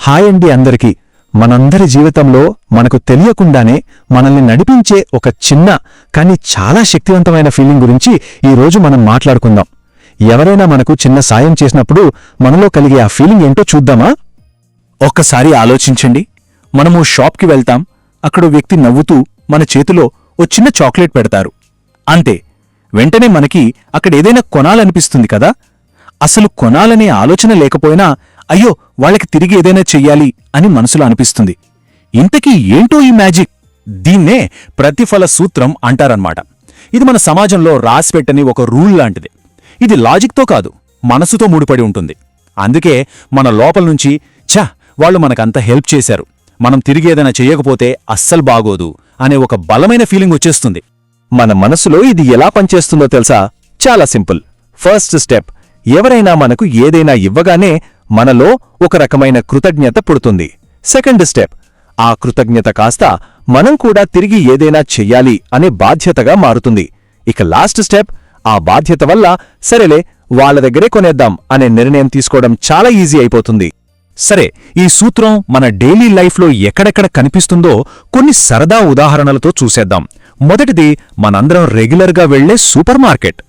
Hi అండి అందరికీ. మనందరి జీవితంలో మనకు తెలియకుండానే మనల్ని నడిపించే ఒక చిన్న కానీ చాలా శక్తివంతమైన ఫీలింగ్ గురించి ఈ రోజు మనం మాట్లాడుకుందాం. ఎవరైనా మనకు చిన్న సాయం చేసినప్పుడు మనలో కలిగే ఆ ఫీలింగ్ ఏంటో చూద్దామా? ఒక్కసారి ఆలోచించండి. మనము షాప్కి వెళ్తాం. అక్కడ వ్యక్తి నవ్వుతూ మన చేతిలో ఓ చిన్న చాక్లెట్ పెడతారు. అంతే. వెంటనే మనకి అక్కడ ఏదైనా కొనాలనిపిస్తుంది కదా? అసలు కొనాలనే ఆలోచన లేకపోయినా అయ్యో వాళ్ళకి తిరిగి ఏదైనా చెయ్యాలి అని మనసులో అనిపిస్తుంది. ఇంతకీ ఏంటో ఈ మ్యాజిక్? దీన్నే ప్రతిఫల సూత్రం అంటారన్నమాట. ఇది మన సమాజంలో రాసిపెట్టని ఒక రూల్ లాంటిది. ఇది లాజిక్తో కాదు మనసుతో ముడిపడి ఉంటుంది. అందుకే మన లోపల నుంచి ఛ వాళ్ళు మనకంత హెల్ప్ చేశారు. మనం తిరిగి ఏదైనా చెయ్యకపోతే అస్సలు బాగోదు అనే ఒక బలమైన ఫీలింగ్ వచ్చేస్తుంది. మన మనసులో ఇది ఎలా పనిచేస్తుందో తెలుసా? చాలా సింపుల్. ఫస్ట్ స్టెప్ ఎవరైనా మనకు ఏదైనా ఇవ్వగానే మనలో ఒక రకమైన కృతజ్ఞత పుడుతుంది. సెకండ్ స్టెప్ ఆ కృతజ్ఞత కాస్త మనం కూడా తిరిగి ఏదైనా చెయ్యాలి అనే బాధ్యతగా మారుతుంది. ఇక లాస్ట్ స్టెప్ ఆ బాధ్యత వల్ల సరేలే వాళ్ళ దగ్గరే కొనేద్దాం అనే నిర్ణయం తీసుకోవడం చాలా ఈజీ అయిపోతుంది. సరే ఈ సూత్రం మన డైలీ లైఫ్లో ఎక్కడెక్కడ కనిపిస్తుందో కొన్ని సరదా ఉదాహరణలతో చూసేద్దాం. మొదటిది మనందరం రెగ్యులర్గా వెళ్ళే సూపర్ మార్కెట్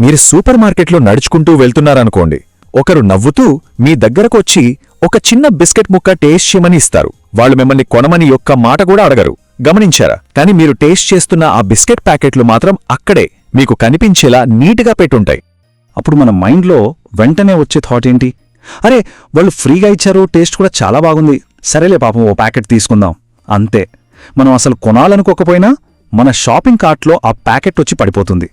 మీరు సూపర్ మార్కెట్లో నడుచుకుంటూ వెళ్తున్నారనుకోండి. ఒకరు నవ్వుతూ మీ దగ్గరకొచ్చి ఒక చిన్న బిస్కెట్ ముక్క టేస్ట్ చేయమని ఇస్తారు. వాళ్ళు మిమ్మల్ని కొనమని ఒక్క మాట కూడా అడగరు. గమనించారా? కానీ మీరు టేస్ట్ చేస్తున్న ఆ బిస్కెట్ ప్యాకెట్లు మాత్రం అక్కడే మీకు కనిపించేలా నీట్గా పెట్టుంటాయి. అప్పుడు మన మైండ్లో వెంటనే వచ్చే థాట్ ఏంటి? అరే వాళ్ళు ఫ్రీగా ఇచ్చారు టేస్ట్ కూడా చాలా బాగుంది. సరేలే పాపం ఓ ప్యాకెట్ తీసుకుందాం. అంతే. మనం అసలు కొనాలనుకోకపోయినా మన షాపింగ్ కార్ట్లో ఆ ప్యాకెట్ వచ్చి పడిపోతుంది.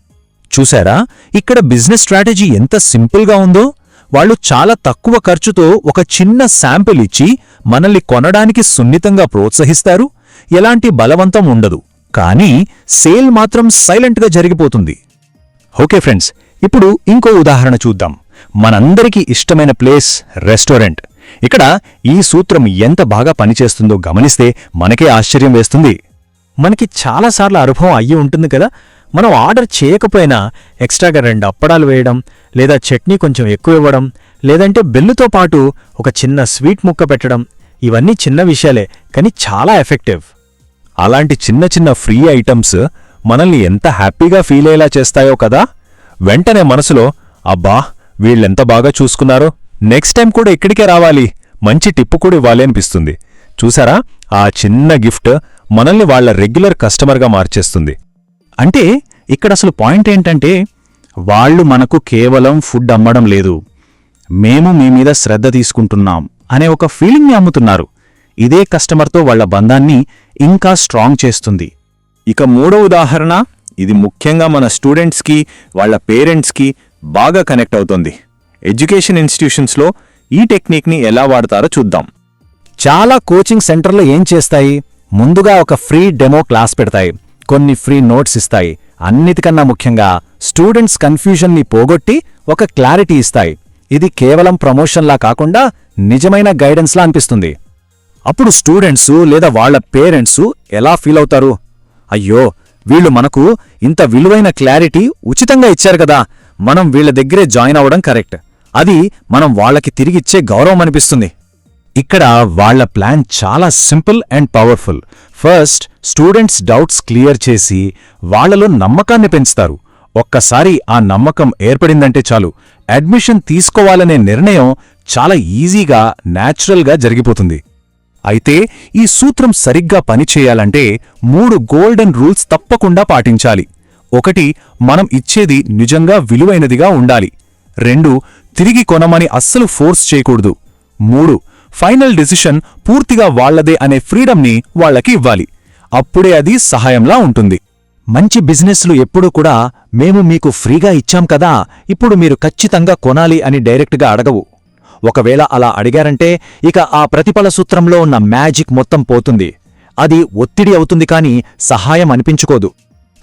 చూశారా ఇక్కడ బిజినెస్ స్ట్రాటజీ ఎంత సింపుల్గా ఉందో? వాళ్ళు చాలా తక్కువ ఖర్చుతో ఒక చిన్న శాంపిల్ ఇచ్చి మనల్ని కొనడానికి సున్నితంగా ప్రోత్సహిస్తారు. ఎలాంటి బలవంతం ఉండదు. కానీ సేల్ మాత్రం సైలెంట్గా జరిగిపోతుంది. ఓకే ఫ్రెండ్స్ ఇప్పుడు ఇంకో ఉదాహరణ చూద్దాం. మనందరికీ ఇష్టమైన ప్లేస్ రెస్టారెంట్. ఇక్కడ ఈ సూత్రం ఎంత బాగా పనిచేస్తుందో గమనిస్తే మనకే ఆశ్చర్యం వేస్తుంది. మనకి చాలాసార్లు అనుభవం అయ్యి ఉంటుంది కదా. మనం ఆర్డర్ చేయకపోయినా ఎక్స్ట్రాగా రెండు అప్పడాలు వేయడం లేదా చట్నీ కొంచెం ఎక్కువ ఇవ్వడం లేదంటే బెల్లుతో పాటు ఒక చిన్న స్వీట్ ముక్క పెట్టడం ఇవన్నీ చిన్న విషయాలే కానీ చాలా ఎఫెక్టివ్. అలాంటి చిన్న చిన్న ఫ్రీ ఐటమ్స్ మనల్ని ఎంత హ్యాపీగా ఫీల్ అయ్యేలా చేస్తాయో కదా? వెంటనే మనసులో అబ్బా వీళ్ళెంత బాగా చూసుకున్నారో. నెక్స్ట్ టైం కూడా ఇక్కడికే రావాలి. మంచి టిప్పు కూడా ఇవ్వాలి అనిపిస్తుంది. చూసారా? ఆ చిన్న గిఫ్ట్ మనల్ని వాళ్ళ రెగ్యులర్ కస్టమర్గా మార్చేస్తుంది. అంటే ఇక్కడ అసలు పాయింట్ ఏంటంటే వాళ్ళు మనకు కేవలం ఫుడ్ అమ్మడం లేదు. మేము మీ మీద శ్రద్ధ తీసుకుంటున్నాం అనే ఒక ఫీలింగ్ని అమ్ముతున్నారు. ఇదే కస్టమర్తో వాళ్ళ బంధాన్ని ఇంకా స్ట్రాంగ్ చేస్తుంది. ఇక మూడో ఉదాహరణ ఇది ముఖ్యంగా మన స్టూడెంట్స్కి వాళ్ళ పేరెంట్స్కి బాగా కనెక్ట్ అవుతుంది. ఎడ్యుకేషన్ ఇన్స్టిట్యూషన్స్లో ఈ టెక్నిక్ని ఎలా వాడతారో చూద్దాం. చాలా కోచింగ్ సెంటర్లు ఏం చేస్తాయి? ముందుగా ఒక ఫ్రీ డెమో క్లాస్ పెడతాయి. కొన్ని ఫ్రీ నోట్స్ ఇస్తాయి. అన్నిటికన్నా ముఖ్యంగా స్టూడెంట్స్ కన్ఫ్యూజన్ని పోగొట్టి ఒక క్లారిటీ ఇస్తాయి. ఇది కేవలం ప్రమోషన్లా కాకుండా నిజమైన గైడెన్స్లా అనిపిస్తుంది. అప్పుడు స్టూడెంట్సు లేదా వాళ్ళ పేరెంట్సు ఎలా ఫీల్ అవుతారు? అయ్యో వీళ్ళు మనకు ఇంత విలువైన క్లారిటీ ఉచితంగా ఇచ్చారు కదా. మనం వీళ్ళ దగ్గరే జాయిన్ అవడం కరెక్ట్. అది మనం వాళ్ళకి తిరిగిచ్చే గౌరవం అనిపిస్తుంది. ఇక్కడ వాళ్ళ ప్లాన్ చాలా simple and powerful. First students doubts clear చేసి వాళ్ళలో నమ్మకాన్ని పెంచుతారు. ఒక్కసారి ఆ నమ్మకం ఏర్పడిందంటే చాలు. అడ్మిషన్ తీసుకోవాలనే నిర్ణయం చాలా ఈజీగా న్యాచురల్గా జరిగిపోతుంది. అయితే ఈ సూత్రం సరిగ్గా పనిచేయాలంటే మూడు గోల్డెన్ రూల్స్ తప్పకుండా పాటించాలి. ఒకటి మనం ఇచ్చేది నిజంగా విలువైనదిగా ఉండాలి. రెండు తిరిగి కొనమని అస్సలు ఫోర్స్ చేయకూడదు. మూడు ఫైనల్ డెసిషన్ పూర్తిగా వాళ్ళదే అనే ఫ్రీడమ్ని వాళ్ళకి ఇవ్వాలి. అప్పుడే అది సహాయంలా ఉంటుంది. మంచి బిజినెస్లు ఎప్పుడూ కూడా మేము మీకు ఫ్రీగా ఇచ్చాం కదా ఇప్పుడు మీరు ఖచ్చితంగా కొనాలి అని డైరెక్ట్గా అడగవు. ఒకవేళ అలా అడిగారంటే ఇక ఆ ప్రతిఫల సూత్రంలో ఉన్న మ్యాజిక్ మొత్తం పోతుంది. అది ఒత్తిడి అవుతుంది కాని సహాయం అనిపించుకోదు.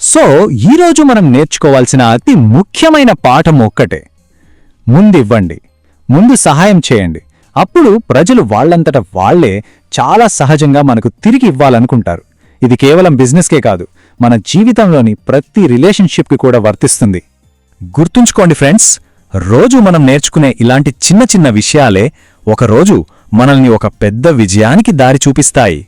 సో ఈరోజు మనం నేర్చుకోవాల్సిన అతి ముఖ్యమైన పాఠం ఒక్కటే. ముందివ్వండి ముందు సహాయం చేయండి. అప్పుడు ప్రజలు వాళ్ళంతట వాళ్ళే చాలా సహజంగా మనకు తిరిగి ఇవ్వాలనుకుంటారు. ఇది కేవలం బిజినెస్కే కాదు. మన జీవితంలోని ప్రతి రిలేషన్షిప్కి కూడా వర్తిస్తుంది. గుర్తుంచుకోండి ఫ్రెండ్స్ రోజు మనం నేర్చుకునే ఇలాంటి చిన్న చిన్న విషయాలే ఒకరోజు మనల్ని ఒక పెద్ద విజయానికి దారి చూపిస్తాయి.